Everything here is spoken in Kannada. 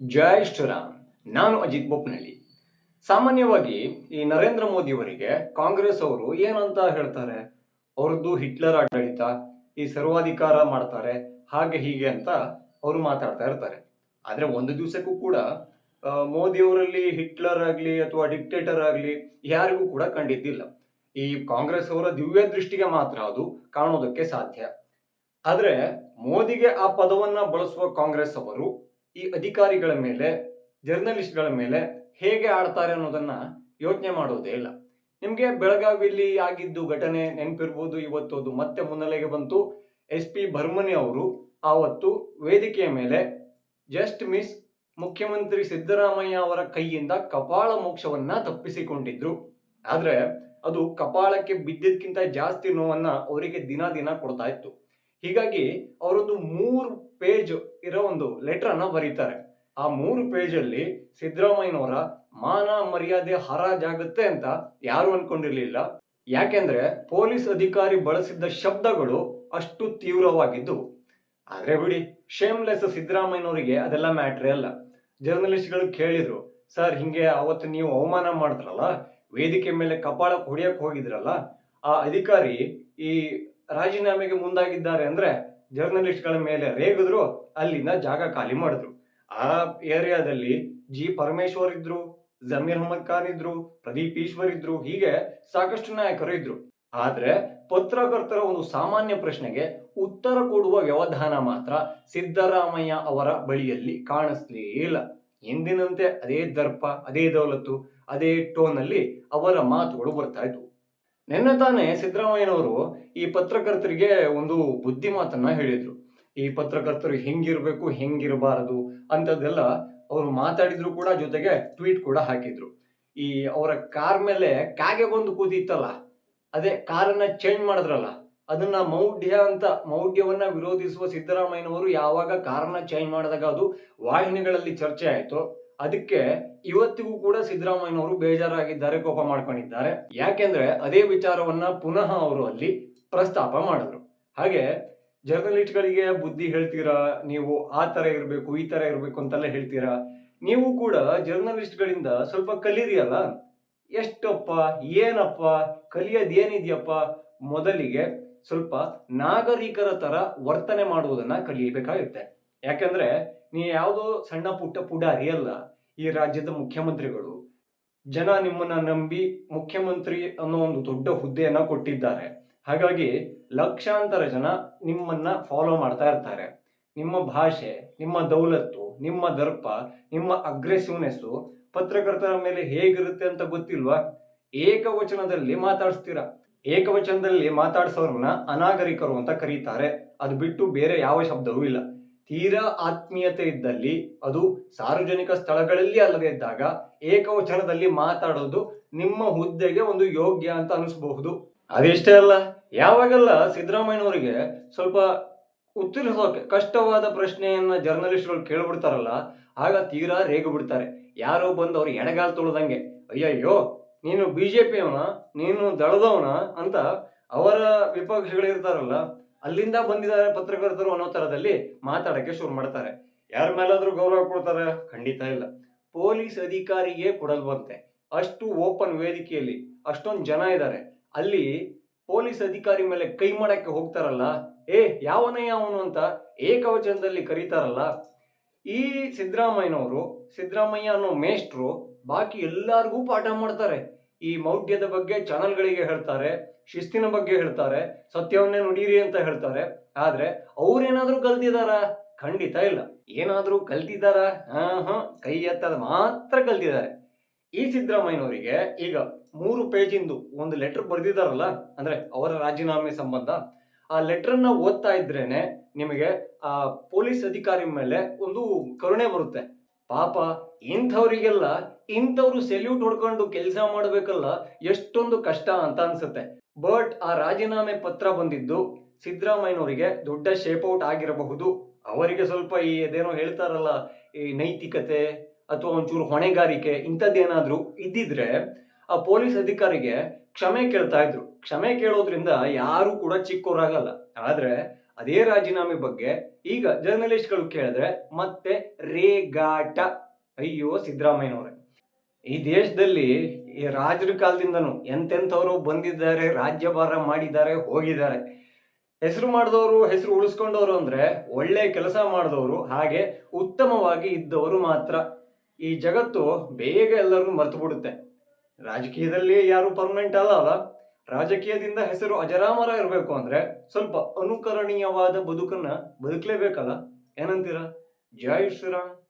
ಜೈ ಶ್ರೀರಾಮ್ ನಾನು ಅಜಿತ್ ಬೊಪ್ಪನಹಳ್ಳಿ ಸಾಮಾನ್ಯವಾಗಿ ಈ ನರೇಂದ್ರ ಮೋದಿಯವರಿಗೆ ಕಾಂಗ್ರೆಸ್ ಅವರು ಏನಂತ ಹೇಳ್ತಾರೆ? ಅವ್ರದ್ದು ಹಿಟ್ಲರ್ ಆಡಳಿತ, ಈ ಸರ್ವಾಧಿಕಾರ ಮಾಡ್ತಾರೆ, ಹಾಗೆ ಹೀಗೆ ಅಂತ ಅವರು ಮಾತಾಡ್ತಾ ಇರ್ತಾರೆ. ಆದ್ರೆ ಒಂದು ದಿವಸಕ್ಕೂ ಕೂಡ ಮೋದಿಯವರಲ್ಲಿ ಹಿಟ್ಲರ್ ಆಗಲಿ ಅಥವಾ ಡಿಕ್ಟೇಟರ್ ಆಗಲಿ ಯಾರಿಗೂ ಕೂಡ ಕಂಡಿದ್ದಿಲ್ಲ. ಈ ಕಾಂಗ್ರೆಸ್ ಅವರ ದಿವ್ಯ ದೃಷ್ಟಿಗೆ ಮಾತ್ರ ಅದು ಕಾಣೋದಕ್ಕೆ ಸಾಧ್ಯ. ಆದ್ರೆ ಮೋದಿಗೆ ಆ ಪದವನ್ನ ಬಳಸುವ ಕಾಂಗ್ರೆಸ್ ಅವರು ಈ ಅಧಿಕಾರಿಗಳ ಮೇಲೆ, ಜರ್ನಲಿಸ್ಟ್ಗಳ ಮೇಲೆ ಹೇಗೆ ಆಡ್ತಾರೆ ಅನ್ನೋದನ್ನ ಯೋಚನೆ ಮಾಡೋದೇ ಇಲ್ಲ. ನಿಮಗೆ ಬೆಳಗಾವಿಯಲ್ಲಿ ಆಗಿದ್ದು ಘಟನೆ ನೆನಪಿರ್ಬೋದು ಇವತ್ತು ಅದು ಮತ್ತೆ ಮುನ್ನೆಲೆಗೆ ಬಂತು. ಎಸ್ ಪಿ ಭರ್ಮನಿ ಅವರು ಆವತ್ತು ವೇದಿಕೆಯ ಮೇಲೆ, ಜಸ್ಟ್ ಮಿಸ್, ಮುಖ್ಯಮಂತ್ರಿ ಸಿದ್ದರಾಮಯ್ಯ ಅವರ ಕೈಯಿಂದ ಕಪಾಳ ಮೋಕ್ಷವನ್ನ ತಪ್ಪಿಸಿಕೊಂಡಿದ್ರು. ಆದ್ರೆ ಅದು ಕಪಾಳಕ್ಕೆ ಬಿದ್ದಿದ್ಕಿಂತ ಜಾಸ್ತಿ ನೋವನ್ನ ಅವರಿಗೆ ದಿನ ದಿನ ಕೊಡ್ತಾ ಇತ್ತು. ಹೀಗಾಗಿ ಅವರೊಂದು ಮೂರು ಪೇಜ್ ಇರೋ ಒಂದು ಲೆಟರ್ ಅನ್ನ ಬರೀತಾರೆ. ಆ ಮೂರು ಪೇಜ್ ಅಲ್ಲಿ ಸಿದ್ದರಾಮಯ್ಯನವರ ಮಾನ ಮರ್ಯಾದೆ ಹರಾಜಾಗುತ್ತೆ ಅಂತ ಯಾರು ಅನ್ಕೊಂಡಿರ್ಲಿಲ್ಲ. ಯಾಕೆಂದ್ರೆ ಪೊಲೀಸ್ ಅಧಿಕಾರಿ ಬಳಸಿದ್ದ ಶಬ್ದಗಳು ಅಷ್ಟು ತೀವ್ರವಾಗಿದ್ದು. ಆದ್ರೆ ಬಿಡಿ ಶೇಮ್ಲೆಸ್ ಸಿದ್ದರಾಮಯ್ಯನವರಿಗೆ ಅದೆಲ್ಲ ಮ್ಯಾಟ್ರೇ ಅಲ್ಲ. ಜರ್ನಲಿಸ್ಟ್ಗಳು ಕೇಳಿದ್ರು, ಸರ್, ಹಿಂಗೆ ಅವತ್ತು ನೀವು ಅವಮಾನ ಮಾಡಿದ್ರಲ್ಲ, ವೇದಿಕೆ ಮೇಲೆ ಕಪಾಳ ಹೊಡಿಯಕ್ ಹೋಗಿದ್ರಲ್ಲ, ಆ ಅಧಿಕಾರಿ ಈ ರಾಜೀನಾಮೆಗೆ ಮುಂದಾಗಿದ್ದಾರೆ ಅಂದ್ರೆ ಜರ್ನಲಿಸ್ಟ್ಗಳ ಮೇಲೆ ರೇಗಿದ್ರು, ಅಲ್ಲಿನ ಜಾಗ ಖಾಲಿ ಮಾಡಿದ್ರು. ಆ ಏರಿಯಾದಲ್ಲಿ ಜಿ ಪರಮೇಶ್ವರ್ ಇದ್ರು, ಜಮೀರ್ ಅಹಮದ್ ಖಾನ್ ಇದ್ರು, ಪ್ರದೀಪ್ ಈಶ್ವರ್ ಇದ್ರು, ಹೀಗೆ ಸಾಕಷ್ಟು ನಾಯಕರು ಇದ್ರು. ಆದ್ರೆ ಪತ್ರಕರ್ತರ ಒಂದು ಸಾಮಾನ್ಯ ಪ್ರಶ್ನೆಗೆ ಉತ್ತರ ಕೊಡುವ ವ್ಯವಧಾನ ಮಾತ್ರ ಸಿದ್ದರಾಮಯ್ಯ ಅವರ ಬಳಿಯಲ್ಲಿ ಕಾಣಿಸ್ಲೇ ಇಲ್ಲ. ಎಂದಿನಂತೆ ಅದೇ ದರ್ಪ, ಅದೇ ದೌಲತ್ತು, ಅದೇ ಟೋನಲ್ಲಿ ಅವರ ಮಾತುಗಳು ಬರ್ತಾ ಇದ್ವು. ನಿನ್ನೆ ತಾನೇ ಸಿದ್ದರಾಮಯ್ಯನವರು ಈ ಪತ್ರಕರ್ತರಿಗೆ ಒಂದು ಬುದ್ಧಿ ಮಾತನ್ನ ಹೇಳಿದ್ರು. ಈ ಪತ್ರಕರ್ತರು ಹೆಂಗಿರ್ಬೇಕು, ಹೆಂಗಿರಬಾರದು ಅಂತದೆಲ್ಲ ಅವರು ಮಾತಾಡಿದ್ರು ಕೂಡ ಜೊತೆಗೆ ಟ್ವೀಟ್ ಕೂಡ ಹಾಕಿದ್ರು. ಈ ಅವರ ಕಾರ್ ಮೇಲೆ ಕಾಗೆ ಬಂದು ಕೂತಿತ್ತಲ್ಲ, ಅದೇ ಕಾರನ್ನ ಚೇಂಜ್ ಮಾಡಿದ್ರಲ್ಲ, ಅದನ್ನ ಮೌಢ್ಯ ಅಂತ, ಮೌಢ್ಯವನ್ನ ವಿರೋಧಿಸುವ ಸಿದ್ದರಾಮಯ್ಯನವರು ಯಾವಾಗ ಕಾರನ್ನ ಚೇಂಜ್ ಮಾಡಿದಾಗ ಅದು ವಾಹಿನಿಗಳಲ್ಲಿ ಚರ್ಚೆ ಆಯ್ತು ಅದಕ್ಕೆ ಇವತ್ತಿಗೂ ಕೂಡ ಸಿದ್ದರಾಮಯ್ಯನವರು ಬೇಜಾರಾಗಿದ್ದಾರೆ, ಕೋಪ ಮಾಡ್ಕೊಂಡಿದ್ದಾರೆ. ಯಾಕೆಂದ್ರೆ ಅದೇ ವಿಚಾರವನ್ನ ಪುನಃ ಅವರು ಅಲ್ಲಿ ಪ್ರಸ್ತಾಪ ಮಾಡಿದ್ರು. ಹಾಗೆ ಜರ್ನಲಿಸ್ಟ್ಗಳಿಗೆ ಬುದ್ಧಿ ಹೇಳ್ತೀರಾ? ನೀವು ಆ ತರ ಇರಬೇಕು, ಈ ತರ ಇರಬೇಕು ಅಂತೆಲ್ಲ ಹೇಳ್ತೀರಾ? ನೀವು ಕೂಡ ಜರ್ನಲಿಸ್ಟ್ಗಳಿಂದ ಸ್ವಲ್ಪ ಕಲೀರಿ ಅಲ್ಲ ಎಷ್ಟಪ್ಪ, ಏನಪ್ಪ ಕಲಿಯೋದೇನಿದೆಯಪ್ಪ ಮೊದಲಿಗೆ ಸ್ವಲ್ಪ ನಾಗರಿಕರ ತರ ವರ್ತನೆ ಮಾಡುವುದನ್ನ ಕಲಿಯಬೇಕಾಗುತ್ತೆ. ಯಾಕಂದ್ರೆ ನೀ ಯಾವುದೋ ಸಣ್ಣ ಪುಟ್ಟ ಪುಡಾರಿ ಅಲ್ಲ, ಈ ರಾಜ್ಯದ ಮುಖ್ಯಮಂತ್ರಿಗಳು. ಜನ ನಿಮ್ಮನ್ನ ನಂಬಿ ಮುಖ್ಯಮಂತ್ರಿ ಅನ್ನೋ ಒಂದು ದೊಡ್ಡ ಹುದ್ದೆಯನ್ನ ಕೊಟ್ಟಿದ್ದಾರೆ. ಹಾಗಾಗಿ ಲಕ್ಷಾಂತರ ಜನ ನಿಮ್ಮನ್ನ ಫಾಲೋ ಮಾಡ್ತಾ ಇರ್ತಾರೆ. ನಿಮ್ಮ ಭಾಷೆ, ನಿಮ್ಮ ದೌಲತ್ತು, ನಿಮ್ಮ ದರ್ಪ, ನಿಮ್ಮ ಅಗ್ರೆಸಿವ್ನೆಸ್ ಪತ್ರಕರ್ತರ ಮೇಲೆ ಹೇಗಿರುತ್ತೆ ಅಂತ ಗೊತ್ತಿಲ್ವಾ? ಏಕವಚನದಲ್ಲಿ ಮಾತಾಡಿಸ್ತೀರಾ? ಏಕವಚನದಲ್ಲಿ ಮಾತಾಡ್ಸೋರನ್ನ ಅನಾಗರಿಕರು ಅಂತ ಕರೀತಾರೆ. ಅದು ಬಿಟ್ಟು ಬೇರೆ ಯಾವ ಶಬ್ದವೂ ಇಲ್ಲ. ತೀರಾ ಆತ್ಮೀಯತೆ ಇದ್ದಲ್ಲಿ ಅದು ಸಾರ್ವಜನಿಕ ಸ್ಥಳಗಳಲ್ಲಿ ಅಲ್ಲದೆ ಇದ್ದಾಗ ಏಕವಚನದಲ್ಲಿ ಮಾತಾಡೋದು ನಿಮ್ಮ ಹುದ್ದೆಗೆ ಒಂದು ಯೋಗ್ಯ ಅಂತ ಅನಿಸಬಹುದು. ಅದೆಷ್ಟೇ ಅಲ್ಲ, ಯಾವಾಗೆಲ್ಲ ಸಿದ್ದರಾಮಯ್ಯನವರಿಗೆ ಸ್ವಲ್ಪ ಉತ್ತರಿಸೋಕೆ ಕಷ್ಟವಾದ ಪ್ರಶ್ನೆಯನ್ನ ಜರ್ನಲಿಸ್ಟ್ಗಳು ಕೇಳ್ಬಿಡ್ತಾರಲ್ಲ, ಆಗ ತೀರಾ ರೇಗು ಬಿಡ್ತಾರೆ ಯಾರೋ ಬಂದು ಅವ್ರು ಎಡಗಾಲ್ ತೊಳೆದಂಗೆ, ಅಯ್ಯಯ್ಯೋ, ನೀನು ಬಿಜೆಪಿಯವನ, ನೀನು ದಳದವನ ಅಂತ ಅವರ ವಿಪಕ್ಷಗಳು ಇರ್ತಾರಲ್ಲ ಅಲ್ಲಿಂದ ಬಂದಿದ್ದಾರೆ ಪತ್ರಕರ್ತರು ಅನ್ನೋ ತರದಲ್ಲಿ ಮಾತಾಡಕ್ಕೆ ಶುರು ಮಾಡ್ತಾರೆ. ಯಾರ ಮೇಲಾದ್ರೂ ಗೌರವ ಕೊಡ್ತಾರೆ? ಖಂಡಿತ ಇಲ್ಲ. ಪೊಲೀಸ್ ಅಧಿಕಾರಿಗೆ ಕೊಡಲ್ವಂತೆ. ಅಷ್ಟು ಓಪನ್ ವೇದಿಕೆಯಲ್ಲಿ ಅಷ್ಟೊಂದು ಜನ ಇದ್ದಾರೆ ಅಲ್ಲಿ ಪೊಲೀಸ್ ಅಧಿಕಾರಿ ಮೇಲೆ ಕೈ ಮಾಡಕ್ಕೆ ಹೋಗ್ತಾರಲ್ಲ? ಏ, ಯಾವನೇ ಯಾವನು ಅಂತ ಏಕವಚನದಲ್ಲಿ ಕರೀತಾರಲ್ಲ? ಈ ಸಿದ್ದರಾಮಯ್ಯನವರು, ಸಿದ್ದರಾಮಯ್ಯ ಅನ್ನೋ ಮೇಷ್ಟ್ರು ಬಾಕಿ ಎಲ್ಲರಿಗೂ ಪಾಠ ಮಾಡ್ತಾರೆ. ಈ ಮೌಢ್ಯದ ಬಗ್ಗೆ ಚಾನಲ್ಗಳಿಗೆ ಹೇಳ್ತಾರೆ, ಶಿಸ್ತಿನ ಬಗ್ಗೆ ಹೇಳ್ತಾರೆ, ಸತ್ಯವನ್ನೇ ನುಡೀರಿ ಅಂತ ಹೇಳ್ತಾರೆ. ಆದ್ರೆ ಅವ್ರೇನಾದ್ರೂ ಕಲ್ತಿದಾರ? ಖಂಡಿತ ಇಲ್ಲ. ಏನಾದ್ರೂ ಕಲ್ತಿದಾರ? ಹಾ ಕೈ ಎತ್ತದ ಮಾತ್ರ ಕಲ್ತಿದ್ದಾರೆ. ಈ ಸಿದ್ದರಾಮಯ್ಯನವರಿಗೆ ಈಗ ಮೂರು ಪೇಜಿಂದು ಒಂದು ಲೆಟರ್ ಬರೆದಿದ್ದಾರಲ್ಲ ಅಂದ್ರೆ ಅವರ ರಾಜೀನಾಮೆ ಸಂಬಂಧ, ಆ ಲೆಟರ್ನ ಓದ್ತಾ ಇದ್ರೇನೆ ನಿಮಗೆ ಆ ಪೊಲೀಸ್ ಅಧಿಕಾರಿ ಮೇಲೆ ಒಂದು ಕರುಣೆ ಬರುತ್ತೆ. ಪಾಪ ಇಂಥವರಿಗೆಲ್ಲ ಇಂಥವ್ರು ಸೆಲ್ಯೂಟ್ ಹೊಡ್ಕೊಂಡು ಕೆಲಸ ಮಾಡಬೇಕಲ್ಲ ಎಷ್ಟೊಂದು ಕಷ್ಟ ಅಂತ ಅನ್ಸುತ್ತೆ. ಬಟ್ ಆ ರಾಜೀನಾಮೆ ಪತ್ರ ಬಂದಿದ್ದು ಸಿದ್ದರಾಮಯ್ಯನವರಿಗೆ ದೊಡ್ಡ ಶೇಪೌಟ್ ಆಗಿರಬಹುದು. ಅವರಿಗೆ ಸ್ವಲ್ಪ ಈ ಅದೇನೋ ಹೇಳ್ತಾರಲ್ಲ, ಈ ನೈತಿಕತೆ ಅಥವಾ ಒಂಚೂರು ಹೊಣೆಗಾರಿಕೆ ಇಂಥದ್ದೇನಾದರೂ ಇದ್ದಿದ್ರೆ ಆ ಪೊಲೀಸ್ ಅಧಿಕಾರಿಗೆ ಕ್ಷಮೆ ಕೇಳ್ತಾ ಇದ್ರು. ಕ್ಷಮೆ ಕೇಳೋದ್ರಿಂದ ಯಾರು ಕೂಡ ಚಿಕ್ಕವರಾಗಲ್ಲ ಆದ್ರೆ ಅದೇ ರಾಜೀನಾಮೆ ಬಗ್ಗೆ ಈಗ ಜರ್ನಲಿಸ್ಟ್ಗಳು ಕೇಳಿದ್ರೆ ಮತ್ತೆ ರೇಗಾಟ ಅಯ್ಯೋ, ಸಿದ್ದರಾಮಯ್ಯನವ್ರೆ. ಈ ದೇಶದಲ್ಲಿ ಈ ರಾಜರ ಕಾಲದಿಂದನೂ ಎಂತೆಂಥವರು ಬಂದಿದ್ದಾರೆ, ರಾಜ್ಯಭಾರ ಮಾಡಿದ್ದಾರೆ, ಹೋಗಿದ್ದಾರೆ. ಹೆಸರು ಮಾಡಿದವರು, ಹೆಸರು ಉಳಿಸ್ಕೊಂಡವರು ಅಂದ್ರೆ ಒಳ್ಳೆ ಕೆಲಸ ಮಾಡಿದವರು, ಹಾಗೆ ಉತ್ತಮವಾಗಿ ಇದ್ದವರು ಮಾತ್ರ. ಈ ಜಗತ್ತು ಬೇಗ ಎಲ್ಲರನ್ನು ಮರ್ತು ಬಿಡುತ್ತೆ. ರಾಜಕೀಯದಲ್ಲಿ ಯಾರು ಪರ್ಮನೆಂಟ್ ಅಲ್ಲ ಅಲ್ಲ. ರಾಜಕೀಯದಿಂದ ಹೆಸರು ಅಜರಾಮರ ಇರಬೇಕು ಅಂದ್ರೆ ಸ್ವಲ್ಪ ಅನುಕರಣೀಯವಾದ ಬದುಕನ್ನ ಬದುಕಲೇಬೇಕಲ್ಲ? ಏನಂತೀರಾ? ಜೈ ಶ್ರೀರಾಮ್.